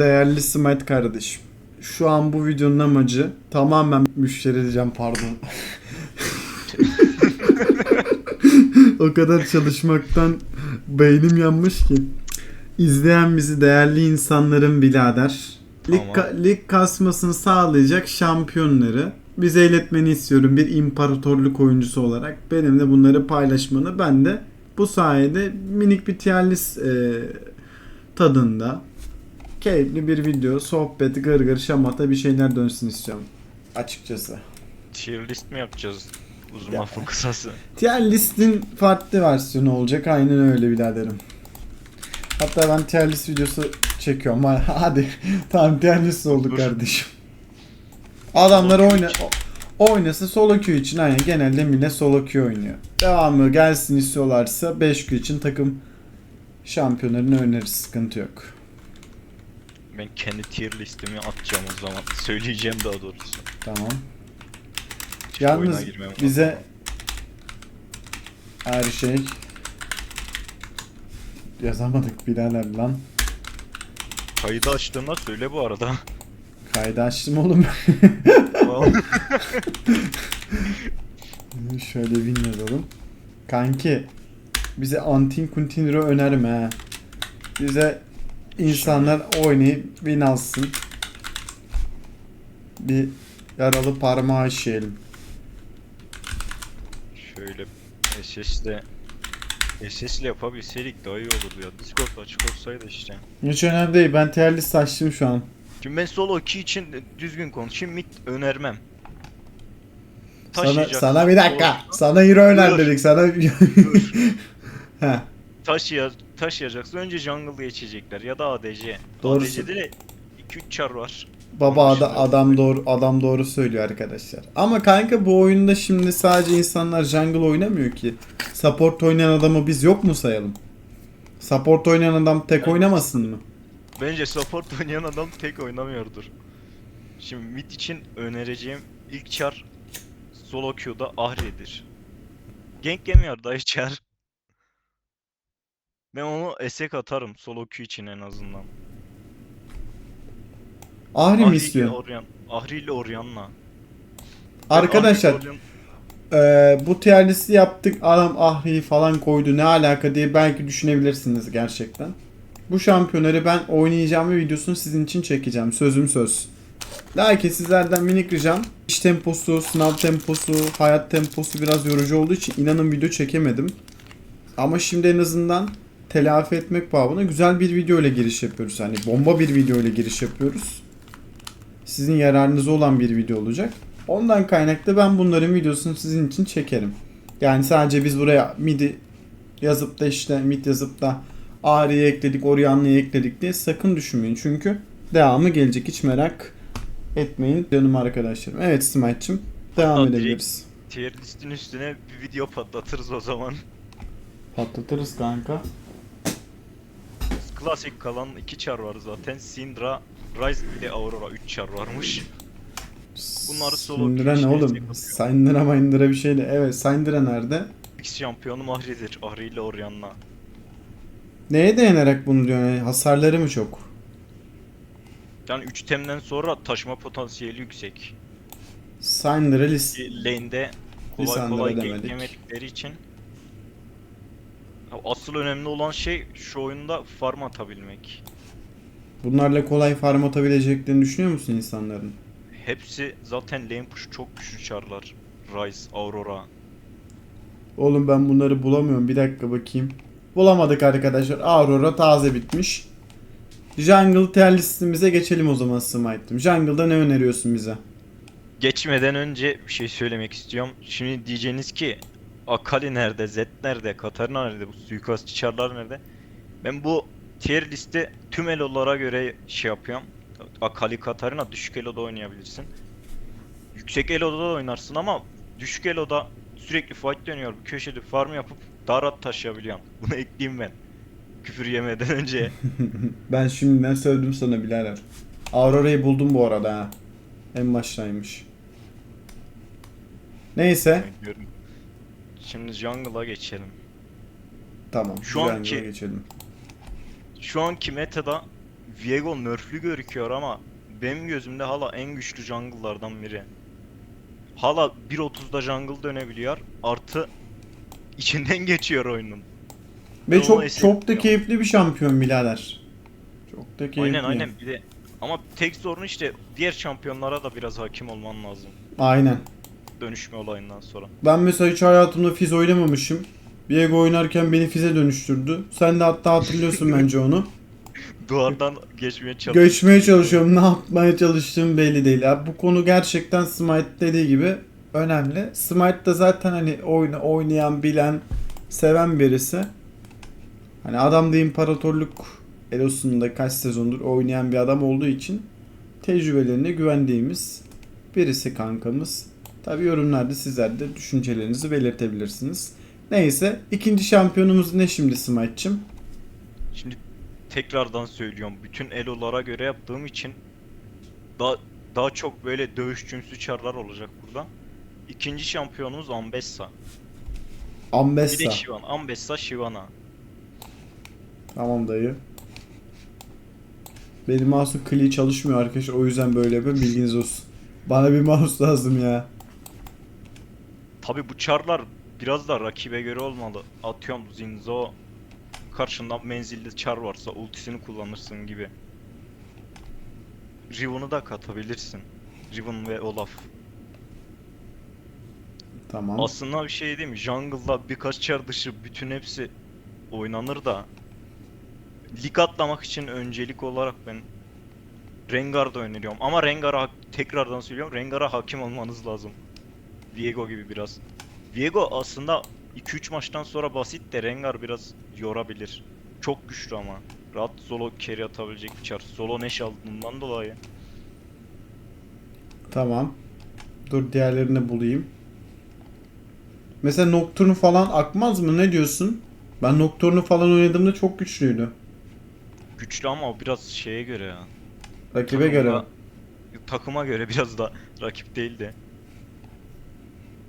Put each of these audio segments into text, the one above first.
Değerli Smite kardeşim. Şu an bu videonun amacı tamamen müşteri diyeceğim pardon. o kadar çalışmaktan beynim yanmış ki. İzleyen bizi değerli insanların birader. Lig, ka- lig kasmasını sağlayacak şampiyonları bize iletmeni istiyorum bir imparatorluk oyuncusu olarak. Benimle bunları paylaşmanı ben de bu sayede minik bir tier list, e, tadında keyifli bir video, sohbet, gır gır şamata bir şeyler dönsün istiyorum. Açıkçası. Tier list mi yapacağız? Uzun Ya. lafın kısası. Tier list'in farklı versiyonu olacak. Aynen öyle biraderim. Hatta ben tier list videosu çekiyorum. Ha- Hadi. tamam tier list olduk Dur. kardeşim. Adamlar oyna oynasa solo queue için aynen genelde millet solo queue oynuyor. Devamı gelsin istiyorlarsa 5 queue için takım şampiyonlarını öneririz. Sıkıntı yok. Ben kendi tier listemi atacağım o zaman. Söyleyeceğim daha doğrusu. Tamam. Hiç Yalnız bize her şey yazamadık birader lan. Kaydı açtığımda söyle bu arada. Kaydı açtım oğlum. Şöyle win yazalım. Kanki bize Antin Kuntinro önerme. Bize insanlar oynayıp win alsın. Bir yaralı parmağı işeyelim. Şöyle SS'le SS'le yapabilseydik daha iyi olurdu ya. Discord açık olsaydı işte. Hiç önemli değil. Ben tier list açtım şu an. Şimdi ben solo 2 için düzgün konuşayım. Mid önermem. Sana, Taşıyacak- sana bir dakika. Sana hero öner dedik. Sana Dur. Heh. Taşıya, taşıyacaksa önce jungle geçecekler ya da ADC. Doğrusu. ADC'de de 2-3 çar var. Baba ada- adam doğru adam doğru söylüyor arkadaşlar. Ama kanka bu oyunda şimdi sadece insanlar jungle oynamıyor ki. Support oynayan adamı biz yok mu sayalım? Support oynayan adam tek oynamasın mı? Bence support oynayan adam tek oynamıyordur. Şimdi mid için önereceğim ilk çar solo queue'da Ahri'dir. Gank yemiyor dayı çar. Ben onu esek atarım solo queue için en azından. Ahri mi istiyor? Orion, Ahri ile Orion'la. Arkadaşlar Ahri ile Orion- eee, bu tier listi yaptık. Adam Ahri'yi falan koydu. Ne alaka diye belki düşünebilirsiniz gerçekten. Bu şampiyonları ben oynayacağım ve videosunu sizin için çekeceğim. Sözüm söz. Lakin sizlerden minik ricam iş temposu, sınav temposu, hayat temposu biraz yorucu olduğu için inanın video çekemedim. Ama şimdi en azından telafi etmek babına güzel bir video ile giriş yapıyoruz. Hani bomba bir video ile giriş yapıyoruz. Sizin yararınıza olan bir video olacak. Ondan kaynaklı ben bunların videosunu sizin için çekerim. Yani sadece biz buraya midi yazıp da işte mid yazıp da Ari'yi ekledik, Orion'u ekledik diye sakın düşünmeyin. Çünkü devamı gelecek. Hiç merak etmeyin canım arkadaşlarım. Evet Smite'cim devam Hatta edebiliriz. Tier listin üstüne bir video patlatırız o zaman. Patlatırız kanka. Klasik kalan iki çar var zaten. Syndra, Ryze ile Aurora 3 çar varmış. Bunları solo Syndra ne kişiye oğlum? Syndra Minder'a bir şeyle. Evet Syndra nerede? X şampiyonu Ahri'dir. Ahri ile Orion'la. Neye dayanarak bunu diyor? Yani hasarları mı çok? Yani 3 temden sonra taşıma potansiyeli yüksek. Syndra list. Bir Lane'de kolay Lisandra kolay demedik. gank yemedikleri için. Asıl önemli olan şey şu oyunda farm atabilmek. Bunlarla kolay farm atabileceklerini düşünüyor musun insanların? Hepsi zaten lane push çok güçlü çarlar. Ryze, Aurora. Oğlum ben bunları bulamıyorum. Bir dakika bakayım. Bulamadık arkadaşlar. Aurora taze bitmiş. Jungle tier listemize geçelim o zaman Smite'ım. Jungle'da ne öneriyorsun bize? Geçmeden önce bir şey söylemek istiyorum. Şimdi diyeceğiniz ki Akali nerede, Zed nerede, Katarina nerede, bu suikastçı çarlar nerede? Ben bu tier liste tüm elolara göre şey yapıyorum. Akali, Katarina düşük eloda oynayabilirsin. Yüksek eloda da oynarsın ama düşük eloda sürekli fight dönüyor. Bir köşede farm yapıp daha rahat taşıyabiliyorsun. Bunu ekleyeyim ben. Küfür yemeden önce. ben şimdiden sövdüm sana birader. Aurora'yı buldum bu arada ha. En baştaymış. Neyse. Oynuyorum. Şimdi jungle'a geçelim. Tamam. Şu anki- geçelim. Şu anki metada Viego nerflü gözüküyor ama benim gözümde hala en güçlü jungle'lardan biri. Hala 1.30'da jungle dönebiliyor. Artı içinden geçiyor oyunun. Ve Ben çok çok da keyifli bir şampiyon birader. Çok da keyifli. Aynen aynen bir de ama tek sorunu işte diğer şampiyonlara da biraz hakim olman lazım. Aynen. Dönüşme olayından sonra. Ben mesela hiç hayatımda Fizz oynamamışım. Viego oynarken beni Fizz'e dönüştürdü. Sen de hatta hatırlıyorsun bence onu. Duvardan geçmeye çalışıyor. Göçmeye çalışıyorum. Ne yapmaya çalıştığım belli değil. Ya bu konu gerçekten Smite dediği gibi önemli. Smite da zaten hani oyunu oynayan, bilen, seven birisi. Hani adam da imparatorluk Elos'unda kaç sezondur oynayan bir adam olduğu için tecrübelerine güvendiğimiz birisi kankamız. Tabi yorumlarda sizler de düşüncelerinizi belirtebilirsiniz. Neyse ikinci şampiyonumuz ne şimdi Smite'cim? Şimdi tekrardan söylüyorum. Bütün elolara göre yaptığım için daha daha çok böyle dövüşçümsü çarlar olacak burada. İkinci şampiyonumuz Ambessa. Bir de Ambessa. Shyvana. Ambessa Shyvana. Tamam dayı. Benim mouse'um kli çalışmıyor arkadaşlar o yüzden böyle yapıyorum bilginiz olsun. Bana bir mouse lazım ya. Tabi bu çarlar biraz da rakibe göre olmalı. Atıyorum Zinzo karşında menzilli çar varsa ultisini kullanırsın gibi. Riven'ı da katabilirsin. Riven ve Olaf. Tamam. Aslında bir şey değil mi? Jungle'da birkaç çar dışı bütün hepsi oynanır da lig atlamak için öncelik olarak ben Rengar'da öneriyorum. Ama Rengar'a tekrardan söylüyorum. Rengar'a hakim olmanız lazım. Viego gibi biraz. Viego aslında 2-3 maçtan sonra basit de Rengar biraz yorabilir. Çok güçlü ama. Rahat solo carry atabilecek bir çar. Solo neş aldığından dolayı. Tamam. Dur diğerlerini bulayım. Mesela Nocturne falan akmaz mı? Ne diyorsun? Ben Nocturne'u falan oynadığımda çok güçlüydü. Güçlü ama o biraz şeye göre ya. Rakibe Takımda- göre. Takıma göre biraz da rakip değil de.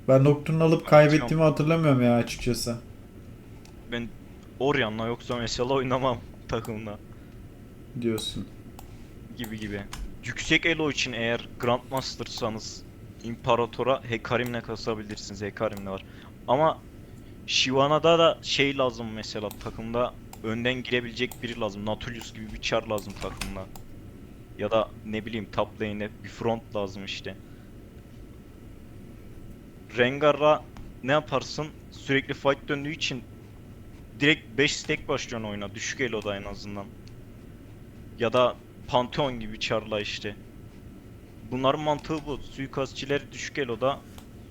Ben Nocturne alıp kaybettiğimi hatırlamıyorum ya açıkçası. Ben Orion'la yoksa mesela oynamam takımda Diyorsun. gibi gibi. Yüksek elo için eğer Grandmaster'sanız İmparator'a Hekarim'le kasabilirsiniz. Hekarim'le var. Ama Shyvana'da da şey lazım mesela takımda önden girebilecek biri lazım. Nautilus gibi bir çar lazım takımda. Ya da ne bileyim top lane'e bir front lazım işte. Rengar'la ne yaparsın? Sürekli fight döndüğü için direkt 5 stack başlıyorsun oyuna. Düşük elo'da en azından. Ya da Pantheon gibi çarla işte. Bunların mantığı bu. Suikastçiler düşük elo'da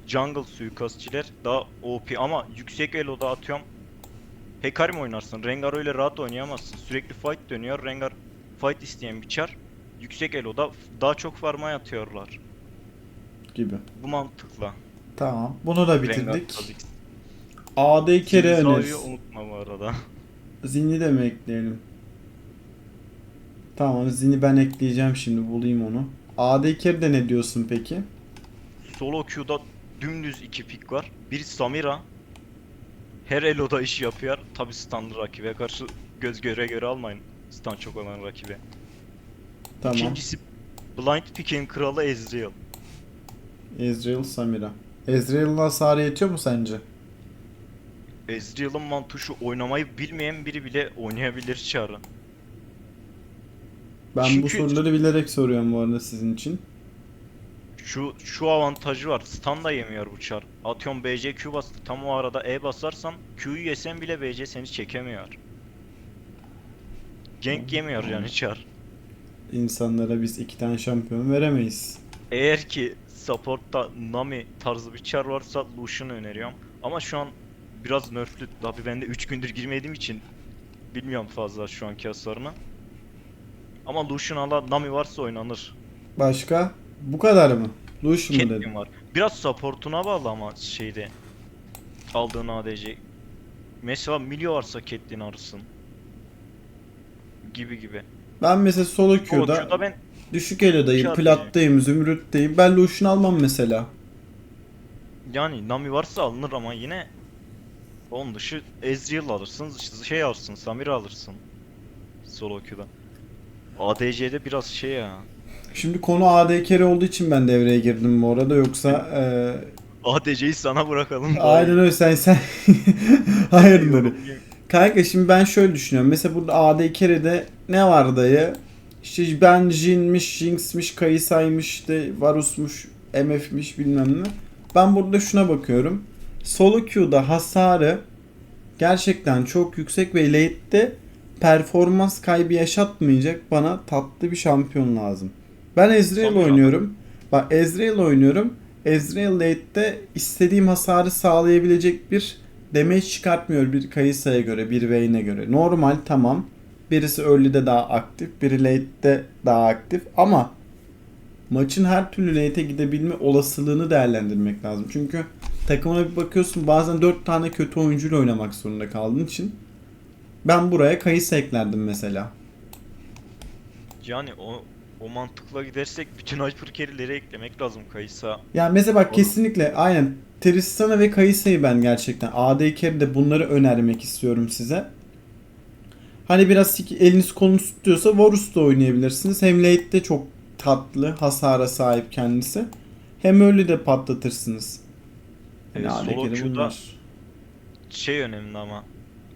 jungle suikastçiler daha OP ama yüksek elo'da atıyorum Hekarim oynarsın. Rengar öyle rahat oynayamazsın. Sürekli fight dönüyor. Rengar fight isteyen bir çar. Yüksek elo'da daha çok farma yatıyorlar. Gibi. Bu mantıkla. Tamam. Bunu da bitirdik. tabii ki. AD kere öneririz. unutma bu arada. Zini de mi ekleyelim? Tamam Zini ben ekleyeceğim şimdi bulayım onu. AD kere ne diyorsun peki? Solo queue'da dümdüz iki pick var. Bir Samira. Her elo'da iş yapıyor. Tabi stunlı rakibe karşı göz göre göre almayın. Stun çok olan rakibe. Tamam. İkincisi Blind Pick'in kralı Ezreal. Ezreal Samira. Ezreal'ın hasarı yetiyor mu sence? Ezreal'ın mantığı şu oynamayı bilmeyen biri bile oynayabilir çarı. Ben bu Çünkü- soruları bilerek soruyorum bu arada sizin için. Şu şu avantajı var. Stun da yemiyor bu çar. Atıyorum BC Q bastı. Tam o arada E basarsan Q'yu yesen bile BC seni çekemiyor. Gank yemiyor yani çar. İnsanlara biz iki tane şampiyon veremeyiz. Eğer ki support'ta Nami tarzı bir çar varsa Lucian öneriyorum. Ama şu an biraz nerflü. Tabi ben de 3 gündür girmediğim için bilmiyorum fazla şu anki hasarını. Ama Lucian ala Nami varsa oynanır. Başka? Bu kadar mı? Lucian mı dedim? var. Biraz support'una bağlı ama şeyde aldığın ADC. Mesela Milio varsa Caitlyn arısın. Gibi gibi. Ben mesela solo O queue'da Q'da ben düşük elodayım, Kağıt plattayım, zümrütteyim. Ben Lucian almam mesela. yani Nami varsa alınır ama yine onun dışı Ezreal alırsın, şey alırsın, Samira alırsın. Solo queue'da. ADC'de biraz şey ya. Şimdi konu AD carry olduğu için ben devreye girdim bu arada yoksa e, ADC'yi sana bırakalım. aynen öyle sen sen hayırdır. Kanka şimdi ben şöyle düşünüyorum. Mesela burada AD carry'de ne var dayı? İşte ben Jin'miş, Jinx'miş, Kayısay'mış, işte Varus'muş, MF'miş bilmem ne. Ben burada şuna bakıyorum. Solo queue'da hasarı gerçekten çok yüksek ve late'de performans kaybı yaşatmayacak bana tatlı bir şampiyon lazım. Ben Ezreal Son oynuyorum. Bak Ezreal oynuyorum. Ezreal late'de istediğim hasarı sağlayabilecek bir damage çıkartmıyor bir Kayısa'ya göre, bir Vayne'e göre. Normal tamam. Birisi early'de daha aktif, biri late'de daha aktif ama maçın her türlü late'e gidebilme olasılığını değerlendirmek lazım. Çünkü takımına bir bakıyorsun bazen 4 tane kötü oyuncuyla oynamak zorunda kaldığın için ben buraya Kayısa eklerdim mesela. Yani o o mantıkla gidersek bütün hyper carry'leri eklemek lazım Kaysa. Yani mesela bak Doğru. kesinlikle aynen Tristana ve Kayısa'yı ben gerçekten AD carry'de bunları önermek istiyorum size. Hani biraz eliniz kolunuz tutuyorsa Varus da oynayabilirsiniz. Hem late'de çok tatlı hasara sahip kendisi. Hem öyle de patlatırsınız. Yani solo queue'da bunlar. Şey önemli ama.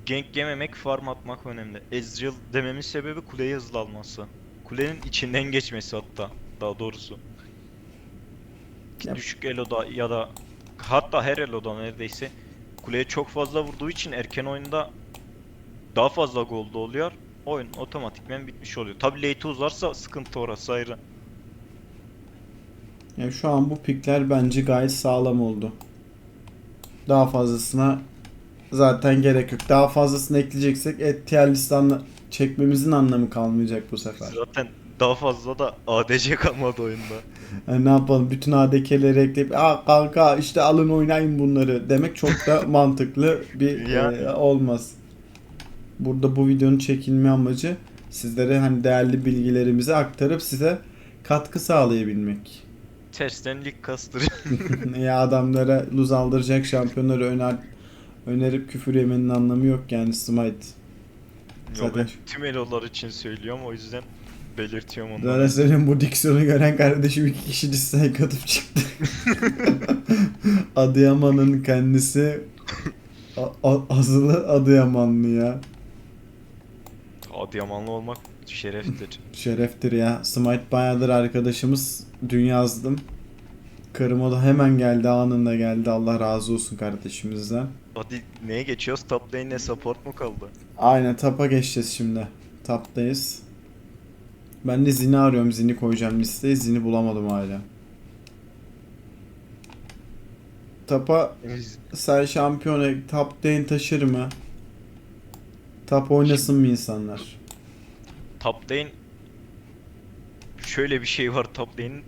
Gank yememek, farm atmak önemli. Ezreal dememin sebebi kuleyi hızlı alması. Kulenin içinden geçmesi hatta. Daha doğrusu. Yap. Düşük eloda ya da hatta her eloda neredeyse kuleye çok fazla vurduğu için erken oyunda daha fazla golde oluyor. Oyun otomatikmen bitmiş oluyor. Tabi late uzarsa sıkıntı orası ayrı. Yani şu an bu pikler bence gayet sağlam oldu. Daha fazlasına zaten gerek yok. Daha fazlasını ekleyeceksek et tier liste anla- çekmemizin anlamı kalmayacak bu sefer. Zaten daha fazla da ADC kalmadı oyunda. Yani ne yapalım bütün ADK'leri ekleyip Aa kanka işte alın oynayın bunları demek çok da mantıklı bir Yani. e, olmaz. Burada bu videonun çekilme amacı sizlere hani değerli bilgilerimizi aktarıp size katkı sağlayabilmek. Tersten lig kastır. ya adamlara luz aldıracak şampiyonları öner önerip küfür yemenin anlamı yok yani Smite. Yo, Zaten- tüm elolar için söylüyorum o yüzden belirtiyorum onu. Zaten senin bu diksiyonu gören kardeşim iki kişi dislike atıp çıktı. Adıyaman'ın kendisi A- A- Azılı Adıyamanlı ya. Adıyamanlı olmak şereftir. Şereftir ya. Smite bayağıdır arkadaşımız. Dün yazdım. Karıma da hemen geldi anında geldi. Allah razı olsun kardeşimizden. Hadi neye geçiyoruz? Top lane'le support mu kaldı? Aynen tapa geçeceğiz şimdi. Taptayız. Ben de Zin'i arıyorum. Zin'i koyacağım listeye. Zin'i bulamadım hala. Tapa sen şampiyon top lane taşır mı? Top oynasın mı insanlar? Top lane şöyle bir şey var top lane'in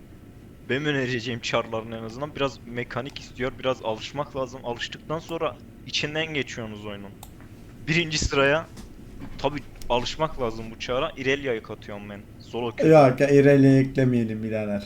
benim önereceğim charların en azından biraz mekanik istiyor, biraz alışmak lazım. Alıştıktan sonra içinden geçiyorsunuz oyunun. Birinci sıraya tabi alışmak lazım bu çara. Irelia'yı katıyorum ben. Solo queue. Yok ya Irelia eklemeyelim birader.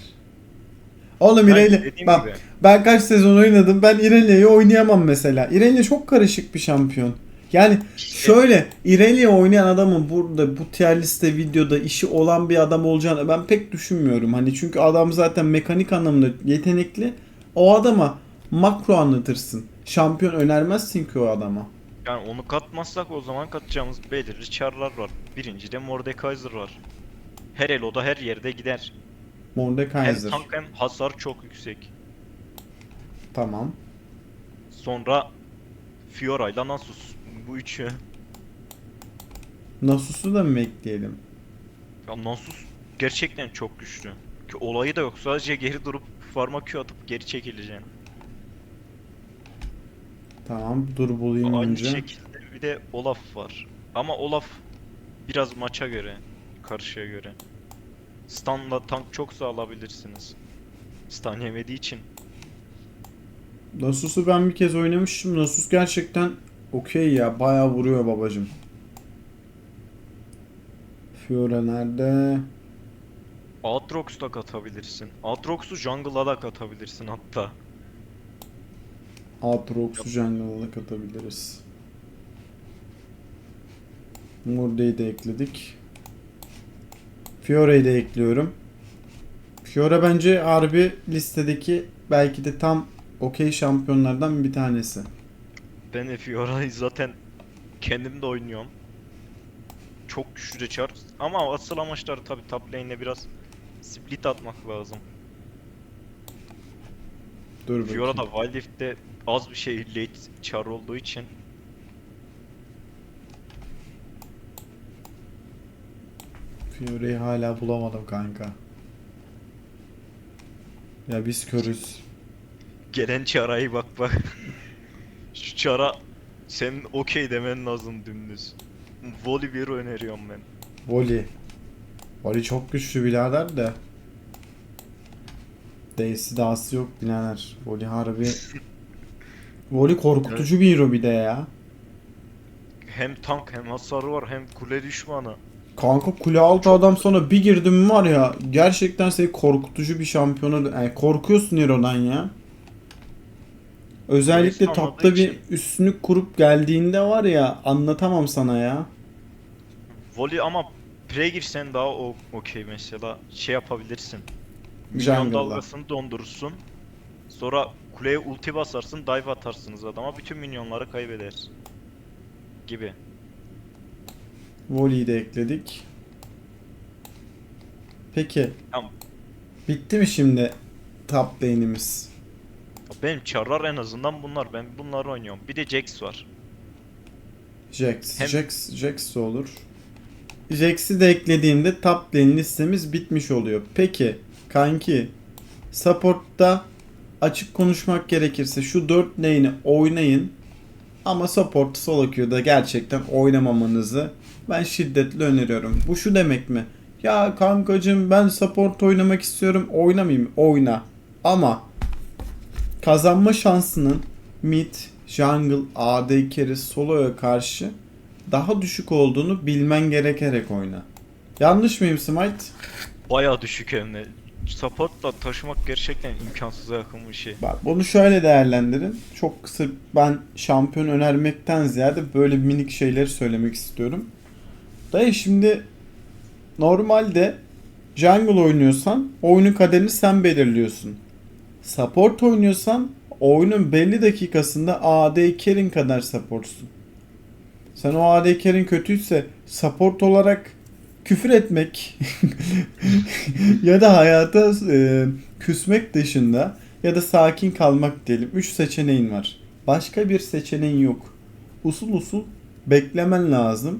Oğlum Irelia bak gibi. ben kaç sezon oynadım ben Irelia'yı oynayamam mesela. Irelia çok karışık bir şampiyon. Yani şöyle Irelia oynayan adamın burada bu tier liste videoda işi olan bir adam olacağını ben pek düşünmüyorum. Hani çünkü adam zaten mekanik anlamda yetenekli. O adama makro anlatırsın. Şampiyon önermezsin ki o adama. Yani onu katmazsak o zaman katacağımız belirli çarlar var. Birinci de Mordekaiser var. Her eloda her yerde gider. Hem Mordekaiser. tank hem hasar çok yüksek. Tamam. Sonra Fiora ile Nasus. Bu üçü. Nasus'u da mı ekleyelim? Ya Nasus gerçekten çok güçlü. Ki olayı da yok. Sadece geri durup farma Q atıp geri çekileceksin. Tamam dur bulayım Aynı önce. şekilde bir de Olaf var. Ama Olaf biraz maça göre, karşıya göre. Stun'la tank çok alabilirsiniz. Stun yemediği için. Nasus'u ben bir kez oynamıştım. Nasus gerçekten okey ya. Bayağı vuruyor babacım. Fiora nerede? Aatrox da katabilirsin. Aatrox'u jungle'a da katabilirsin hatta. Aatrox'u jungle'a katabiliriz. Murde'yi de ekledik. Fiore'yi de ekliyorum. Fiore bence harbi listedeki belki de tam okey şampiyonlardan bir tanesi. Ben Fiora'yı zaten kendim de oynuyorum. Çok güçlü çar. Ama asıl amaçları tabi top lane'de biraz split atmak lazım. Dur. Fiora da Wild Rift'te az bir şey late char olduğu için Fiore'yi hala bulamadım kanka. Ya biz körüz. gelen çarayı bak bak. Şu çara senin okey demen lazım dümdüz. Voli bir öneriyorum ben. Voli. Voli çok güçlü birader de. D'si dağısı yok birader. Voli harbi. Voli korkutucu bir hero bir de ya. Hem tank hem hasarı var hem kule düşmanı. Kanka kule altı adam sonra bir girdim var ya gerçekten seni korkutucu bir şampiyona yani korkuyorsun Hero'dan ya. Özellikle Neyse, tapta bir için. üstünlük kurup geldiğinde var ya anlatamam sana ya. Voli ama pre girsen daha o okey mesela şey yapabilirsin. Minyon Jungle'da. dalgasını dondurursun. Sonra kuleye ulti basarsın, dive atarsınız adama. Bütün minyonları kaybedersin. Gibi. Voli'yi de ekledik. Peki. Tamam. Bitti mi şimdi top lane'imiz? Benim çarlar en azından bunlar. Ben bunları oynuyorum. Bir de Jax var. Jax. Hem- Jax, Jax olur. Jax'i de eklediğimde top lane listemiz bitmiş oluyor. Peki kanki support'ta açık konuşmak gerekirse şu 4 lane'i oynayın. Ama support solo queue'da gerçekten oynamamanızı ben şiddetle öneriyorum. Bu şu demek mi? Ya kankacım ben support oynamak istiyorum. Oynamayayım. Oyna. Ama kazanma şansının mid, jungle, AD carry, solo'ya karşı daha düşük olduğunu bilmen gerekerek oyna. Yanlış mıyım Smite? Bayağı düşük hem de. Supportla taşımak gerçekten imkansıza yakın bir şey. Bak bunu şöyle değerlendirin. Çok kısa ben şampiyon önermekten ziyade böyle minik şeyleri söylemek istiyorum. Dayı şimdi normalde jungle oynuyorsan oyunun kaderini sen belirliyorsun. Support oynuyorsan oyunun belli dakikasında AD carry'in kadar supportsun. Sen o AD carry'in kötüyse support olarak küfür etmek ya da hayata e, küsmek dışında ya da sakin kalmak diyelim. 3 seçeneğin var. Başka bir seçeneğin yok. Usul usul beklemen lazım.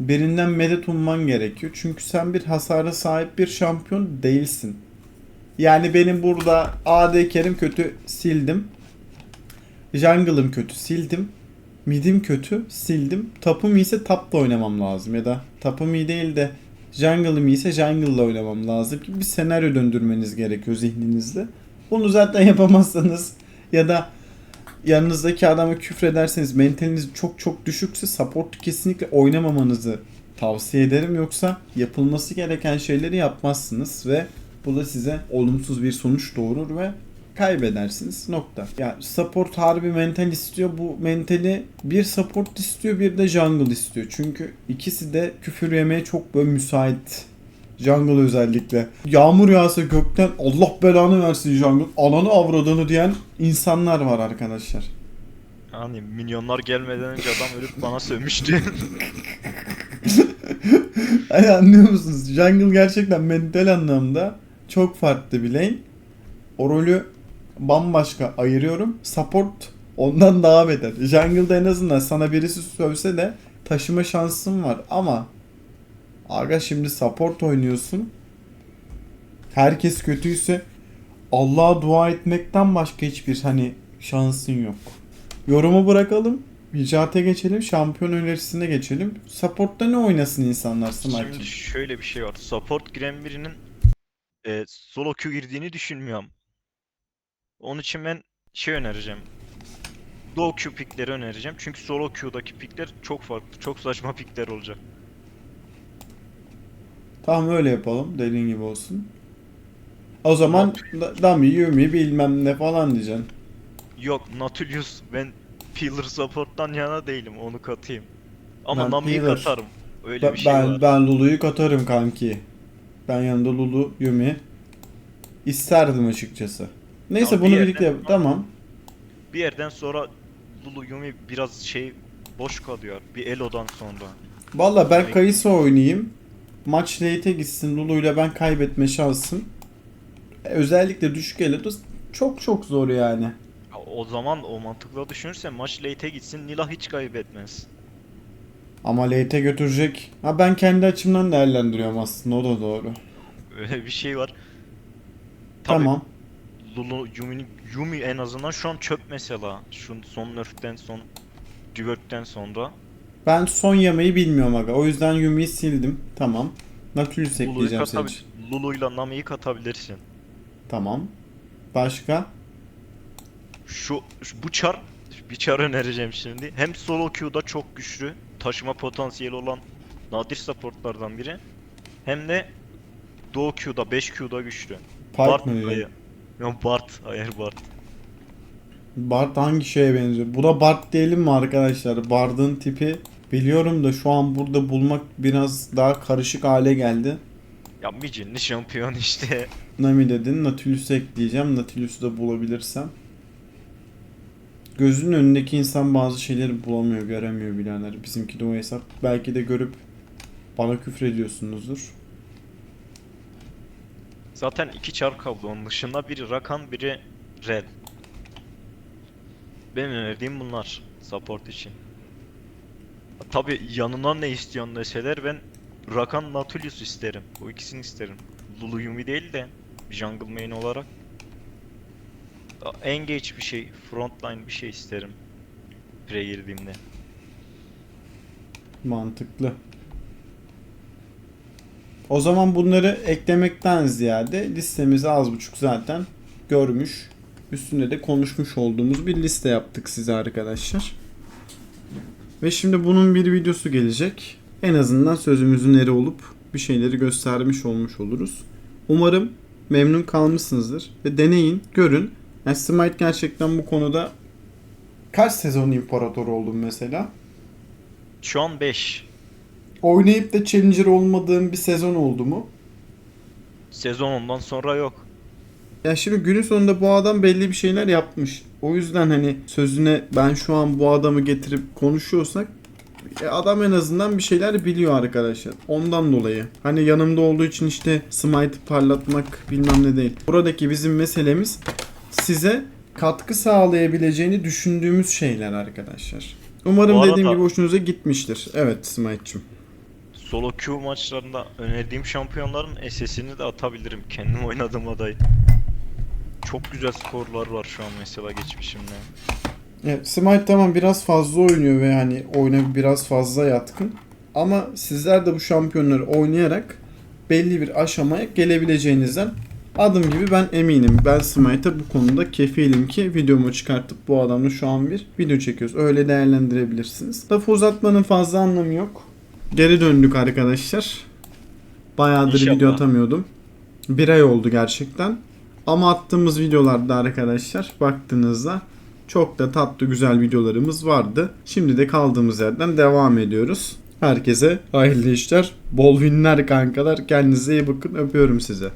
Birinden medet umman gerekiyor. Çünkü sen bir hasara sahip bir şampiyon değilsin. Yani benim burada AD carry'im kötü sildim. Jungle'ım kötü sildim. Mid'im kötü sildim. Tapım iyiyse tapla oynamam lazım. Ya da tapım iyi değil de jungle'ım iyiyse jungle'la oynamam lazım gibi bir senaryo döndürmeniz gerekiyor zihninizde. Bunu zaten yapamazsanız ya da yanınızdaki adama küfrederseniz mentaliniz çok çok düşükse support kesinlikle oynamamanızı tavsiye ederim. Yoksa yapılması gereken şeyleri yapmazsınız ve bu da size olumsuz bir sonuç doğurur ve kaybedersiniz. Nokta. Ya support harbi mental istiyor. Bu mentali bir support istiyor bir de jungle istiyor. Çünkü ikisi de küfür yemeye çok böyle müsait. Jungle özellikle. Yağmur yağsa gökten Allah belanı versin jungle. Ananı avradını diyen insanlar var arkadaşlar. Hani minyonlar gelmeden önce adam ölüp bana sövmüştü. Hani anlıyor musunuz? Jungle gerçekten mental anlamda çok farklı bir lane. O rolü bambaşka ayırıyorum. Support ondan daha beter. Jungle'da en azından sana birisi sövse de taşıma şansın var ama Aga şimdi support oynuyorsun. Herkes kötüyse Allah'a dua etmekten başka hiçbir hani şansın yok. Yorumu bırakalım. İcate geçelim. Şampiyon önerisine geçelim. Support'ta ne oynasın insanlar Smite'cim? Şimdi şöyle bir şey var. Support giren birinin e, solo queue girdiğini düşünmüyorum. Onun için ben şey önereceğim. Low queue pickleri önereceğim. Çünkü solo queue'daki pickler çok farklı. Çok saçma pickler olacak. Tamam öyle yapalım. Dediğin gibi olsun. O zaman da- Dami, Yumi bilmem ne falan diyeceksin. Yok Nautilus ben Pillar support'tan yana değilim onu katayım. Ama Ben Nami'yi Pillar. katarım. Öyle Ben, bir şey ben, var. ben Lulu'yu katarım kanki. Ben yanında Lulu, Yumi isterdim açıkçası. Neyse bir bunu yerden birlikte yap. Tamam. Bir yerden sonra Lulu Yumi biraz şey boş kalıyor. Bir Elo'dan sonra. Valla ben Peki. Kayısı oynayayım. Maç late'e gitsin. Lulu'yla ben kaybetme şansım. Özellikle düşük eloda çok çok zor yani. Ya O zaman o mantıkla düşünürsen maç late'e gitsin Nila hiç kaybetmez. Ama late'e götürecek. Ha ben kendi açımdan değerlendiriyorum aslında o da doğru. Öyle bir şey var. Tabii Tamam. Lulu Yumi'nin Yumi en azından şu an çöp mesela. Şu son nerf'ten son Divert'ten sonra Ben son yemeği bilmiyorum aga. O yüzden Yumi'yi sildim. Tamam. Nautilus Lulu'yu ekleyeceğim senin katabil için. Lulu'yla Nami'yi katabilirsin. Tamam. Başka? Şu, şu- bu çar bir çar önereceğim şimdi. Hem solo queue'da çok güçlü, taşıma potansiyeli olan nadir supportlardan biri. Hem de duo queue'da 5 queue'da güçlü. Park mı hayır. Yok Bart, hayır Bart. Bart hangi şeye benziyor? Bu da Bart diyelim mi arkadaşlar? Bard'ın tipi biliyorum da şu an burada bulmak biraz daha karışık hale geldi. Ya Micinli şampiyon işte. Nami dedin. Nautilus'u ekleyeceğim. Nautilus'u da bulabilirsem. Gözünün önündeki insan bazı şeyleri bulamıyor, göremiyor birader. Bizimki de o hesap. Belki de görüp bana küfür ediyorsunuzdur. Zaten iki çar kablo onun dışında biri Rakan biri Red. Benim önerdiğim bunlar support için. Tabi yanına ne istiyorsun deseler ben Rakan Nautilus isterim. Bu ikisini isterim. Lulu Yumi değil de jungle main olarak. Engage bir şey, frontline bir şey isterim. Pre girdiğimde. Mantıklı. O zaman bunları eklemekten ziyade listemizi az buçuk zaten görmüş. Üstünde de konuşmuş olduğumuz bir liste yaptık size arkadaşlar. Ve şimdi bunun bir videosu gelecek. En azından sözümüzün eri olup bir şeyleri göstermiş olmuş oluruz. Umarım memnun kalmışsınızdır. Ve deneyin, görün. Yani Smite gerçekten bu konuda kaç sezon imparator oldum mesela? Şu an 5. Oynayıp da Challenger olmadığım bir sezon oldu mu? Sezon ondan sonra yok. Ya şimdi günün sonunda bu adam belli bir şeyler yapmış. O yüzden hani sözüne ben şu an bu adamı getirip konuşuyorsak e, adam en azından bir şeyler biliyor arkadaşlar. Ondan dolayı. Hani yanımda olduğu için işte Smite'ı parlatmak bilmem ne değil. Buradaki bizim meselemiz size katkı sağlayabileceğini düşündüğümüz şeyler arkadaşlar. Umarım Bu arada- dediğim gibi hoşunuza gitmiştir. Evet Smite'cim. Solo queue maçlarında önerdiğim şampiyonların SS'ini de atabilirim. Kendim oynadığım adayı. Çok güzel skorlar var şu an mesela geçmişimde. Evet, Smite tamam biraz fazla oynuyor ve hani oyuna biraz fazla yatkın. Ama sizler de bu şampiyonları oynayarak belli bir aşamaya gelebileceğinizden adım gibi ben eminim. Ben Smite'a bu konuda kefilim ki videomu çıkartıp bu adamla şu an bir video çekiyoruz. Öyle değerlendirebilirsiniz. Lafı uzatmanın fazla anlamı yok. Geri döndük arkadaşlar. Bayağıdır İnşallah. video atamıyordum. Bir ay oldu gerçekten. Ama attığımız videolarda arkadaşlar baktığınızda çok da tatlı güzel videolarımız vardı. Şimdi de kaldığımız yerden devam ediyoruz. Herkese hayırlı işler, bol winler kankalar. Kendinize iyi bakın. Öpüyorum size.